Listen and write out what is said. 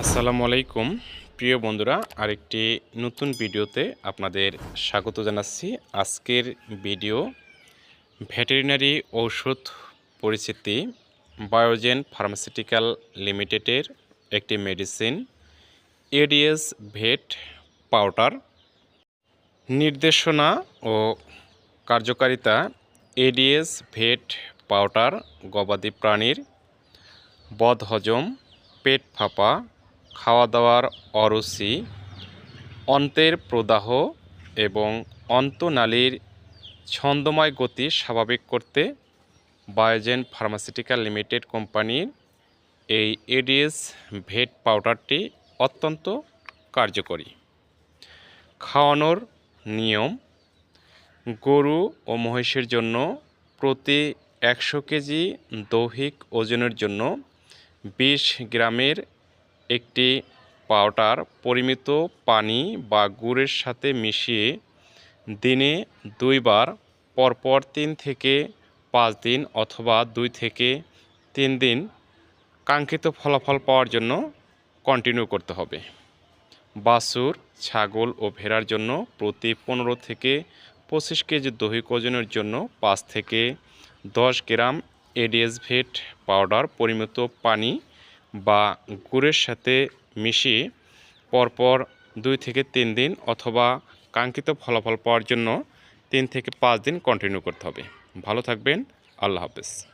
আসসালামু আলাইকুম। প্রিয় বন্ধুরা, আরেকটি নতুন ভিডিওতে আপনাদের স্বাগত জানাচ্ছি। আজকের ভিডিও, ভেটেরিনারি ঔষধ পরিচিতি বায়োজেন ফার্মাসিউটিক্যাল লিমিটেডের একটি মেডিসিন, এডিএস ভেট পাউডার। নির্দেশনা ও কার্যকারিতা, এডিএস ভেট পাউডার, গবাদি প্রাণীর বদহজম, পেট ফাঁপা খাওয়া দাওয়ার অরুচি, অন্তের প্রদাহ এবং অন্তনালীর ছন্দময় গতি স্বাভাবিক করতে বায়োজেন ফার্মাসিউটিক্যাল লিমিটেড কোম্পানির এই এডিএস ভেট পাউডারটি অত্যন্ত কার্যকরী। খাওয়ানোর নিয়ম, গরু ও মহিষের জন্য প্রতি একশো কেজি দৈহিক ওজনের জন্য বিশ গ্রামের একটি পাউডার পরিমিত পানি বা গুড়ের সাথে মিশিয়ে দিনে দুইবার, পরপর তিন থেকে পাঁচ দিন অথবা দুই থেকে তিন দিন কাঙ্ক্ষিত ফলাফল পাওয়ার জন্য কন্টিনিউ করতে হবে। বাছুর, ছাগল ও ভেড়ার জন্য প্রতি পনেরো থেকে পঁচিশ কেজি দৈহিক ওজনের জন্য পাঁচ থেকে দশ গ্রাম এডিএস ভেট পাউডার পরিমিত পানি বা গুড়ের সাথে মিশিয়ে পরপর দুই থেকে তিন দিন অথবা কাঙ্ক্ষিত ফলাফল পাওয়ার জন্য তিন থেকে পাঁচ দিন কন্টিনিউ করতে হবে। ভালো থাকবেন। আল্লাহ হাফেজ।